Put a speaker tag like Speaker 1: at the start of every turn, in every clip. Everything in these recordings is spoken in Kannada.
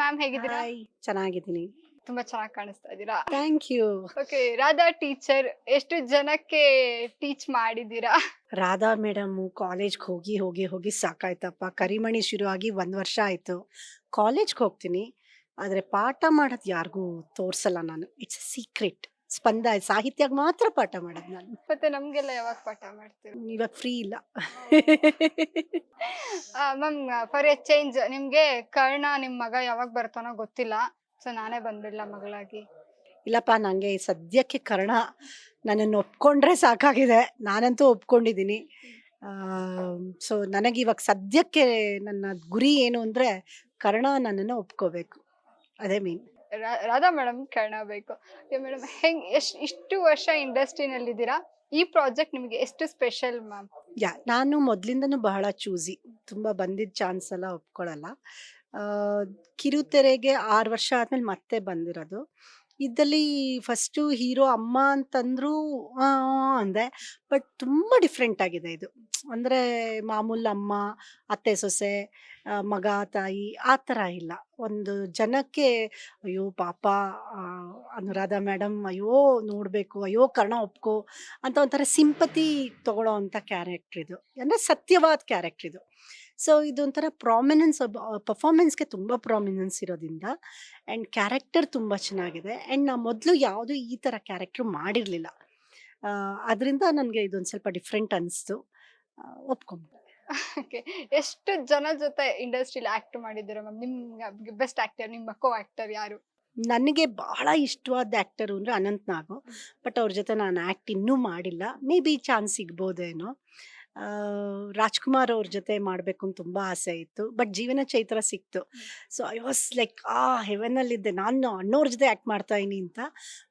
Speaker 1: ಮ್ಯಾಮ್ ಹೇಗಿದ್ದೀರಾ?
Speaker 2: ಚೆನ್ನಾಗಿದ್ದೀನಿ.
Speaker 1: ತುಂಬಾ ಚೆನ್ನಾಗಿ ಕಾಣಿಸ್ತಾ ಇದ್ದೀರಾ?
Speaker 2: Thank you
Speaker 1: okay Radha teacher ಎಷ್ಟು ಜನಕ್ಕೆ ಟೀಚ್ ಮಾಡಿದ್ದೀರಾ?
Speaker 2: ರಾಧಾ ಮೇಡಮ್ ಕಾಲೇಜ್ಗೆ ಹೋಗಿ ಹೋಗಿ ಹೋಗಿ ಸಾಕಾಯ್ತಪ್ಪ. ಕರಿಮಣಿ ಶುರುವಾಗಿ ಒಂದು ವರ್ಷ ಆಯಿತು. ಕಾಲೇಜ್ಗೆ ಹೋಗ್ತೀನಿ ಆದರೆ ಪಾಠ ಮಾಡೋದು ಯಾರಿಗೂ ತೋರಿಸಲ್ಲ ನಾನು. ಇಟ್ಸ್ ಅ ಸೀಕ್ರೆಟ್ ಸ್ಪಂದ ಸಾಹಿತ್ಯಕ್ಕೆ ಮಾತ್ರ ಪಾಠ ಮಾಡೋದು ನಾನು.
Speaker 1: ಮತ್ತೆ ನಮ್ಗೆಲ್ಲ ಯಾವಾಗ ಪಾಠ ಮಾಡ್ತೀರಿ?
Speaker 2: ಇವಾಗ ಫ್ರೀ ಇಲ್ಲ.
Speaker 1: ಮ್ಯಾಮ್ ಫಾರ್ ಎ ಚೇಂಜ್ ನಿಮ್ಗೆ ಕರ್ಣ ನಿಮ್ ಮಗ ಯಾವಾಗ ಬರ್ತಾನೋ ಗೊತ್ತಿಲ್ಲ. ಸೊ ನಾನೇ ಬಂದ್ಬಿಡ್ಲ ಮಗಳಾಗಿ.
Speaker 2: ಇಲ್ಲಪ್ಪ ನನಗೆ ಸದ್ಯಕ್ಕೆ ಕರ್ಣ ನನ್ನನ್ನು ಒಪ್ಕೊಂಡ್ರೆ ಸಾಕಾಗಿದೆ. ನಾನಂತೂ ಒಪ್ಕೊಂಡಿದ್ದೀನಿ. ಸೊ ನನಗೆ ಇವಾಗ ಸದ್ಯಕ್ಕೆ ನನ್ನ ಗುರಿ ಏನು ಅಂದರೆ ಕರ್ಣ ನನ್ನನ್ನು ಒಪ್ಕೋಬೇಕು. ಅದೇ ಮೀನ್
Speaker 1: ರಾಧಾ ಮೇಡಮ್ ಕರ್ಣ ಬೇಕು. ಮೇಡಮ್, ಹೆಂಗ್, ಎಷ್ಟು, ಇಷ್ಟು ವರ್ಷ ಇಂಡಸ್ಟ್ರಿನಲ್ಲಿ ಇದ್ದೀರಾ ಈ ಪ್ರಾಜೆಕ್ಟ್ ನಿಮಗೆ ಎಷ್ಟು ಸ್ಪೆಷಲ್ ಮ್ಯಾಮ್?
Speaker 2: ಯಾ, ನಾನು ಮೊದಲಿಂದನೂ ಬಹಳ ಚೂಸಿ. ತುಂಬ ಬಂದಿದ್ದ ಚಾನ್ಸ್ ಎಲ್ಲ ಒಪ್ಕೊಳ್ಳಲ್ಲ ಕಿರುತೆರೆಗೆ ಆರು ವರ್ಷ ಆದಮೇಲೆ ಮತ್ತೆ ಬಂದಿರೋದು. ಇದ್ದಲ್ಲಿ ಫಸ್ಟು ಹೀರೋ ಅಮ್ಮ ಅಂತಂದ್ರು ಅಂದೆ. ಬಟ್ ತುಂಬ ಡಿಫ್ರೆಂಟ್ ಆಗಿದೆ ಇದು. ಅಂದರೆ ಮಾಮೂಲು ಅಮ್ಮ, ಅತ್ತೆ, ಸೊಸೆ ಮಗ, ತಾಯಿ, ಆ ಥರ ಇಲ್ಲ. ಒಂದು ಜನಕ್ಕೆ, ಅಯ್ಯೋ, ಪಾಪ ಅನುರಾಧ ಮೇಡಮ್ ಅಯ್ಯೋ, ನೋಡಬೇಕು, ಅಯ್ಯೋ, ಕರ್ಣ ಒಪ್ಕೋ ಅಂತ ಒಂಥರ ಸಿಂಪತಿ ತಗೊಳ್ಳೋ ಅಂಥ ಕ್ಯಾರೆಕ್ಟ್ರ್ ಇದು. ಅಂದರೆ ಸತ್ಯವಾದ ಕ್ಯಾರೆಕ್ಟ್ರ್ ಇದು. ಸೊ, ಇದೊಂಥರ ಪ್ರಾಮಿನೆನ್ಸ್ ಪರ್ಫಾರ್ಮೆನ್ಸ್ಗೆ ತುಂಬ ಪ್ರಾಮಿನೆನ್ಸ್ ಇರೋದ್ರಿಂದ ಆ್ಯಂಡ್ ಕ್ಯಾರೆಕ್ಟರ್ ತುಂಬ ಚೆನ್ನಾಗಿದೆ. ಆ್ಯಂಡ್ ನಾ ಮೊದಲು ಯಾವುದೂ ಈ ಥರ ಕ್ಯಾರೆಕ್ಟ್ರ್ ಮಾಡಿರಲಿಲ್ಲ. ಅದರಿಂದ ನನಗೆ ಇದೊಂದು ಸ್ವಲ್ಪ ಡಿಫ್ರೆಂಟ್ ಅನಿಸ್ತು. ಒಪ್ಕೊಂಡೆ.
Speaker 1: ಎಷ್ಟು ಜನ ಜೊತೆ ಇಂಡಸ್ಟ್ರಿಲಿ ಆಕ್ಟ್ ಮಾಡಿದ್ದೀರಾ ಮ್ಯಾಮ್ ನಿಮ್ಗೆ ಬೆಸ್ಟ್ ಆಕ್ಟರ್ ನಿಮ್ಮ ಕೋ ಆಕ್ಟರ್ ಯಾರು?
Speaker 2: ನನಗೆ ಬಹಳ ಇಷ್ಟವಾದ ಆ್ಯಕ್ಟರು ಅಂದರೆ ಅನಂತ್ ನಾಗು. ಬಟ್ ಅವ್ರ ಜೊತೆ ನಾನು ಆ್ಯಕ್ಟ್ ಇನ್ನೂ ಮಾಡಿಲ್ಲ. ಮೇ ಬಿ ಚಾನ್ಸ್ ಸಿಗ್ಬೋದೇನೋ. ರಾಜ್ಕುಮಾರ್ ಅವ್ರ ಜೊತೆ ಮಾಡಬೇಕು ಅಂತ ತುಂಬ ಆಸೆ ಇತ್ತು. ಬಟ್ ಜೀವನ ಚೈತ್ರ ಸಿಕ್ತು. ಸೊ ಐ ವಾಸ್ ಲೈಕ್ ಆ ಹೆವೆನಲ್ಲಿದ್ದೆ ನಾನು ಅಣ್ಣವ್ರ ಜೊತೆ ಆ್ಯಕ್ಟ್ ಮಾಡ್ತಾ ಇದೀನಿ ಅಂತ.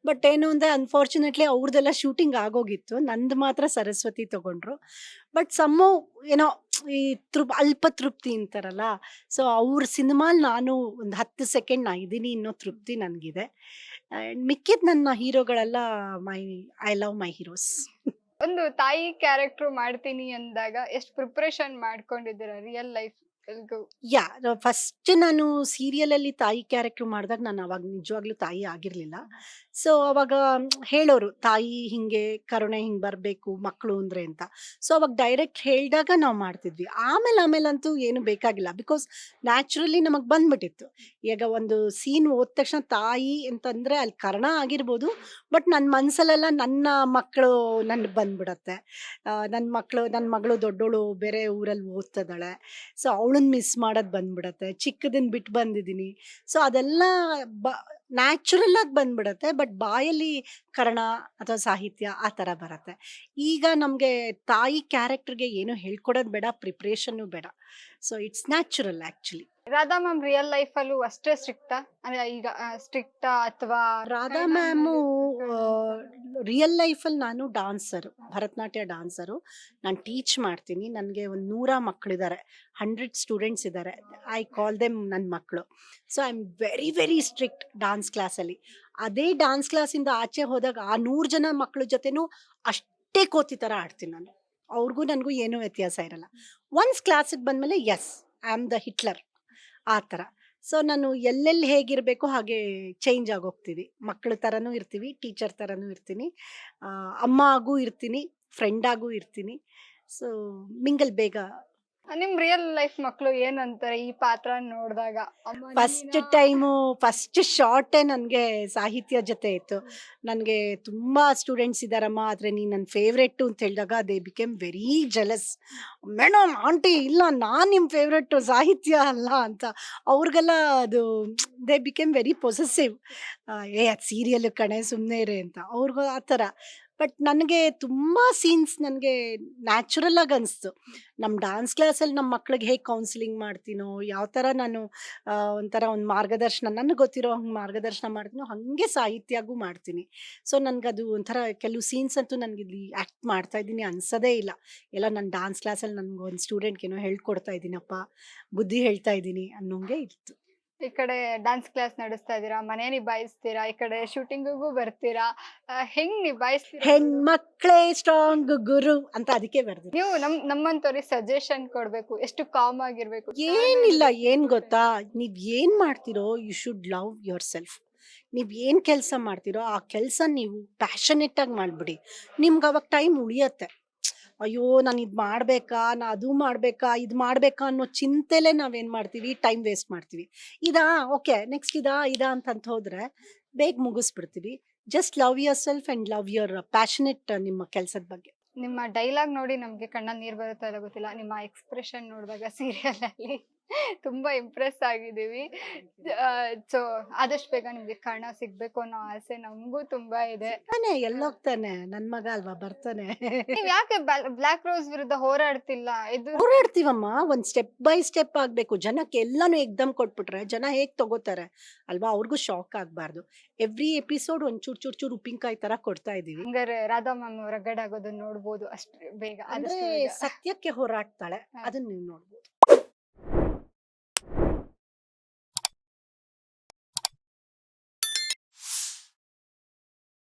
Speaker 2: ಬಟ್ ಏನು ಅಂದರೆ ಅನ್ಫಾರ್ಚುನೇಟ್ಲಿ ಅವ್ರದ್ದೆಲ್ಲ ಶೂಟಿಂಗ್ ಆಗೋಗಿತ್ತು. ನಂದು ಮಾತ್ರ ಸರಸ್ವತಿ ತಗೊಂಡ್ರು. ಬಟ್ ಸಮ್ಮು ಏನೋ ಈ ತೃಪ್ ಅಲ್ಪ ತೃಪ್ತಿ ಅಂತಾರಲ್ಲ. ಸೊ, ಅವ್ರ ಸಿನಿಮಾಲ್ ನಾನು ಒಂದು ಹತ್ತು ಸೆಕೆಂಡ್ ನಾ ಇದ್ದೀನಿ ಅನ್ನೋ ತೃಪ್ತಿ ನನಗಿದೆ. ಮಿಕ್ಕಿದ ನನ್ನ ಹೀರೋಗಳೆಲ್ಲ my, I love my heroes.
Speaker 1: ಒಂದು ತಾಯಿ ಕ್ಯಾರೆಕ್ಟರ್ ಮಾಡ್ತೀನಿ ಅಂದಾಗ ಎಷ್ಟು ಪ್ರಿಪ್ರೇಷನ್ ಮಾಡ್ಕೊಂಡಿದ್ದೀರಾ ರಿಯಲ್ ಲೈಫ್?
Speaker 2: ಯಾ ಫಸ್ಟ್ ನಾನು ಸೀರಿಯಲಲ್ಲಿ ತಾಯಿ ಕ್ಯಾರೆಕ್ಟರ್ ಮಾಡಿದಾಗ ನಾನು ಅವಾಗ ನಿಜವಾಗ್ಲೂ ತಾಯಿ ಆಗಿರಲಿಲ್ಲ. ಸೊ ಅವಾಗ ಹೇಳೋರು, ತಾಯಿ ಹಿಂಗೆ, ಕರುಣೆ ಹಿಂಗೆ ಬರಬೇಕು ಮಕ್ಕಳು ಅಂದ್ರೆ ಅಂತ. ಸೊ ಅವಾಗ ಡೈರೆಕ್ಟ್ ಹೇಳಿದಾಗ ನಾವು ಮಾಡ್ತಿದ್ವಿ. ಆಮೇಲೆ ಆಮೇಲಂತೂ ಏನು ಬೇಕಾಗಿಲ್ಲ ಬಿಕಾಸ್ ನ್ಯಾಚುರಲಿ ನಮಗೆ ಬಂದ್ಬಿಟ್ಟಿತ್ತು. ಈಗ ಒಂದು ಸೀನ್ ಓದ್ ತಕ್ಷಣ ತಾಯಿ ಅಂತಂದ್ರೆ ಅಲ್ಲಿ ಕರ್ಣ ಆಗಿರ್ಬೋದು ಬಟ್ ನನ್ನ ಮನಸ್ಸಲ್ಲೆಲ್ಲ ನನ್ನ ಮಕ್ಕಳು ನನ್ನ ಬಂದ್ಬಿಡತ್ತೆ. ನನ್ನ ಮಕ್ಕಳು ನನ್ನ ಮಗಳು ದೊಡ್ಡೋಳು ಬೇರೆ ಊರಲ್ಲಿ ಓದ್ತಿದ್ದಾಳೆ. ಸೊ ಅವಳನ್ನ ಮಿಸ್ ಮಾಡೋದು ಬಂದ್ಬಿಡತ್ತೆ ಚಿಕ್ಕದನ್ನ ಬಿಟ್ಟು ಬಂದಿದ್ದೀನಿ ಸೊ ಅದೆಲ್ಲ ಬ ನ್ಯಾಚುರಲ್ ಆಗಿ ಬಂದ್ಬಿಡತ್ತೆ ಬಟ್ ಬಾಯಲ್ಲಿ ಕರ್ಣ ಅಥವಾ ಸಾಹಿತ್ಯ ಆ ಥರ ಬರುತ್ತೆ. ಈಗ ನಮಗೆ ತಾಯಿ ಕ್ಯಾರೆಕ್ಟರ್ಗೆ ಏನು ಹೇಳ್ಕೊಡೋದು ಬೇಡ ಪ್ರಿಪ್ರೇಷನ್ನು ಬೇಡ. So it's natural actually
Speaker 1: Radha ma'am real ಲೈಫಲ್ಲೂ ಅಲ್ಲೂ ಅಷ್ಟೇ ಸ್ಟ್ರಿಕ್ಟಾ ಅಂದರೆ ಈಗ ಸ್ಟ್ರಿಕ್ಟಾ ಅಥವಾ
Speaker 2: ರಾಧಾ ಮ್ಯಾಮು ರಿಯಲ್ ಲೈಫಲ್ಲಿ ನಾನು ಡಾನ್ಸರು ಭರತನಾಟ್ಯ ಡಾನ್ಸರು ನಾನು ಟೀಚ್ ಮಾಡ್ತೀನಿ. ನನಗೆ ಒಂದು ನೂರ ಮಕ್ಕಳಿದ್ದಾರೆ ಹಂಡ್ರೆಡ್ ಸ್ಟೂಡೆಂಟ್ಸ್ ಇದ್ದಾರೆ ಐ ಕಾಲ್ ದೆಮ್ ನನ್ನ ಮಕ್ಕಳು so I am very very strict dance ಕ್ಲಾಸಲ್ಲಿ ಅದೇ ಡಾನ್ಸ್ ಕ್ಲಾಸಿಂದ ಆಚೆ ಹೋದಾಗ ಆ ನೂರು ಜನ ಮಕ್ಕಳ ಜೊತೆನೂ ಅಷ್ಟೇ ಕೋತಿ ಥರ ಆಡ್ತೀನಿ ನಾನು. ಅವ್ರಿಗೂ ನನಗೂ ಏನೂ ವ್ಯತ್ಯಾಸ ಇರಲ್ಲ. ಒನ್ಸ್ ಕ್ಲಾಸಿಗೆ ಬಂದಮೇಲೆ yes I am the Hitler ಆ ಥರ ಸೊ, ನಾನು ಎಲ್ಲೆಲ್ಲಿ ಹೇಗಿರಬೇಕು ಹಾಗೆ ಚೇಂಜ್ ಆಗೋಗ್ತೀವಿ. ಮಕ್ಕಳ ಥರನೂ ಇರ್ತೀವಿ ಟೀಚರ್ ಥರನೂ ಇರ್ತೀನಿ. ಅಮ್ಮ ಆಗೂ ಇರ್ತೀನಿ ಫ್ರೆಂಡ್ ಆಗೂ ಇರ್ತೀನಿ. ಸೊ ಮಿಂಗಲ್ ಬೇಗ
Speaker 1: ನಿಮ್ ರಿಯಲ್ ಲೈಫ್ ಮಕ್ಕಳು ಏನಂತಾರೆ ಈ ಪಾತ್ರ ನೋಡಿದಾಗ?
Speaker 2: ಫಸ್ಟ್ ಟೈಮು ಫಸ್ಟ್ ಶಾರ್ಟೇ ನನಗೆ ಸಾಹಿತ್ಯ ಜೊತೆ ಇತ್ತು. ನನಗೆ ತುಂಬ ಸ್ಟೂಡೆಂಟ್ಸ್ ಇದ್ದಾರಮ್ಮ, ಆದರೆ ನೀನು ನನ್ನ ಫೇವ್ರೆಟ್ಟು ಅಂತ ಹೇಳಿದಾಗ they became very jealous madam aunty ಇಲ್ಲ, ನಾನು ನಿಮ್ಮ ಫೇವ್ರೆಟ್ಟು ಸಾಹಿತ್ಯ ಅಲ್ಲ ಅಂತ. ಅವ್ರಿಗೆಲ್ಲ ಅದು ದೇ ಬಿಕೇಮ್ ವೆರಿ ಪೊಸೆಸಿವ್ ಏ, ಅದು ಸೀರಿಯಲ್ ಕಣೆ ಸುಮ್ಮನೆ ಇರೇ ಅಂತ. ಅವ್ರಿಗೂ ಆ ಥರ. ಬಟ್ ನನಗೆ ತುಂಬ ಸೀನ್ಸ್ ನನಗೆ ನ್ಯಾಚುರಲ್ ಆಗಿ ಅನಿಸ್ತು. ನಮ್ಮ ಡಾನ್ಸ್ ಕ್ಲಾಸಲ್ಲಿ ನಮ್ಮ ಮಕ್ಳಿಗೆ ಹೇಗೆ ಕೌನ್ಸಿಲಿಂಗ್ ಮಾಡ್ತೀನೋ, ಯಾವ ಥರ ನಾನು ಒಂಥರ ಒಂದು ಮಾರ್ಗದರ್ಶನ, ನನಗೆ ಗೊತ್ತಿರೋ ಹಂಗೆ ಮಾರ್ಗದರ್ಶನ ಮಾಡ್ತೀನೋ, ಹಾಗೆ ಸಾಹಿತ್ಯಾಗೂ ಮಾಡ್ತೀನಿ. ಸೊ, ನನಗದು ಒಂಥರ ಕೆಲವು ಸೀನ್ಸ್ ಅಂತೂ ನನಗೆ ಇಲ್ಲಿ ಆ್ಯಕ್ಟ್ ಮಾಡ್ತಾ ಇದ್ದೀನಿ ಅನ್ಸೋದೇ ಇಲ್ಲ. ಎಲ್ಲ ನನ್ನ ಡಾನ್ಸ್ ಕ್ಲಾಸಲ್ಲಿ ನನಗೆ ಒಂದು ಸ್ಟೂಡೆಂಟ್ಗೇನೋ ಹೇಳ್ಕೊಡ್ತಾ ಇದ್ದೀನಪ್ಪ, ಬುದ್ಧಿ ಹೇಳ್ತಾ ಇದ್ದೀನಿ ಅನ್ನೋಂಗೆ ಇತ್ತು.
Speaker 1: ಈ ಕಡೆ ಡ್ಯಾನ್ಸ್ ಕ್ಲಾಸ್ ನಡೆಸ್ತಾ ಇದೀರಾ ಮನೆ ನಿಭಾಯಿಸ್ತೀರಾ ಈ ಕಡೆ ಶೂಟಿಂಗಿಗೂ ಬರ್ತೀರಾ? ಆ, ಹೆಂಗ್ ನಿಭಾಯಿಸ್ತೀರಾ
Speaker 2: ಹೆಣ್ಮಕ್ಳೇ ಸ್ಟ್ರಾಂಗ್ ಗುರು ಅಂತ ಅದಕ್ಕೆ ಬರ್ದಿದೆ
Speaker 1: ನೀವು ನಮ್ ನಮ್ಮಂತವ್ರಿಗೆ ಸಜೆಷನ್ ಕೊಡ್ಬೇಕು ಎಷ್ಟು ಕಾಮ್ ಆಗಿರ್ಬೇಕು.
Speaker 2: ಏನಿಲ್ಲ ಏನ್ ಗೊತ್ತಾ? ನೀವ್ ಏನ್ ಮಾಡ್ತಿರೋ you should love yourself ನೀವ್ ಏನ್ ಕೆಲಸ ಮಾಡ್ತಿರೋ ಆ ಕೆಲಸ ನೀವು ಪ್ಯಾಷನೆಟ್ ಆಗಿ ಮಾಡ್ಬಿಡಿ. ನಿಮ್ಗೆ ಅವಾಗ ಟೈಮ್ ಉಳಿಯತ್ತೆ. ಅಯ್ಯೋ, ನಾನು ಇದು ಮಾಡಬೇಕಾ, ನಾ ಅದು ಮಾಡಬೇಕಾ, ಇದು ಮಾಡಬೇಕಾ ಅನ್ನೋ ಚಿಂತೆಲೆ ನಾವೇನ್ ಮಾಡ್ತೀವಿ? ಟೈಮ್ ವೇಸ್ಟ್ ಮಾಡ್ತೀವಿ. ಇದಾ, ಓಕೆ, ನೆಕ್ಸ್ಟ್ ಇದಾ ಇದಾ ಅಂತ ಹೋದ್ರೆ ಬೇಗ ಮುಗಿಸ್ಬಿಡ್ತೀವಿ. Just love yourself and love your passionate ನಿಮ್ಮ ಕೆಲಸದ ಬಗ್ಗೆ.
Speaker 1: ನಿಮ್ಮ ಡೈಲಾಗ್ ನೋಡಿ ನಮಗೆ ಕಣ್ಣಲ್ಲಿ ನೀರು ಬರುತ್ತಾ ಇಲ್ಲ ಗೊತ್ತಿಲ್ಲ. ನಿಮ್ಮ ಎಕ್ಸ್ಪ್ರೆಷನ್ ನೋಡಿದಾಗ ಸೀರಿಯಲ್ ಅಲ್ಲಿ. ತುಂಬಾ ಇಂಪ್ರೆಸ್ ಆಗಿದೀವಿ ಸೊ ಆದಷ್ಟು ಬೇಗ ನಿಮ್ಗೆ ಕಾರಣ ಸಿಗ್ಬೇಕು ಅನ್ನೋ ಆಸೆ ನಮಗೂ ತುಂಬಾ ಇದೆ.
Speaker 2: ತಾನೆ ಎಲ್ಲೋಗ್ತಾನೆ ನನ್ ಮಗ ಅಲ್ವಾ ಬರ್ತಾನೆ?
Speaker 1: ನೀವ್ ಯಾಕೆ ಬ್ಲಾಕ್ ರೋಸ್ ವಿರುದ್ಧ ಹೋರಾಡ್ತಿಲ್ಲ? ಇದು
Speaker 2: ಹೋರಾಡ್ತೀವಮ್ಮ ಒಂದ್ ಸ್ಟೆಪ್ ಬೈ ಸ್ಟೆಪ್ ಆಗ್ಬೇಕು. ಜನಕ್ಕೆ ಎಲ್ಲಾನು ಎಕ್ದಮ್ ಕೊಟ್ಬಿಟ್ರೆ ಜನ ಹೇಗ್ ತಗೋತಾರೆ? ಅಲ್ವಾ ಅವ್ರಿಗೂ ಶಾಕ್ ಆಗ್ಬಾರ್ದು. ಎವ್ರಿ ಎಪಿಸೋಡ್ ಒಂದ್ ಚೂರ್ ಚೂರ್ ಚೂರ್ ಉಪ್ಪಿನಕಾಯಿ ತರ ಕೊಡ್ತಾ ಇದೀವಿ.
Speaker 1: ಹಂಗಾರೆ ರಾಧಾ ಮ್ಯಾಮ್ ರಗಡ್ ಆಗೋದನ್ನ ನೋಡ್ಬೋದು ಅಷ್ಟು ಬೇಗ
Speaker 2: ಅಂದ್ರೆ ಸತ್ಯಕ್ಕೆ ಹೋರಾಡ್ತಾಳೆ. ಅದನ್ನ ನೀವು ನೋಡ್ಬೋದು.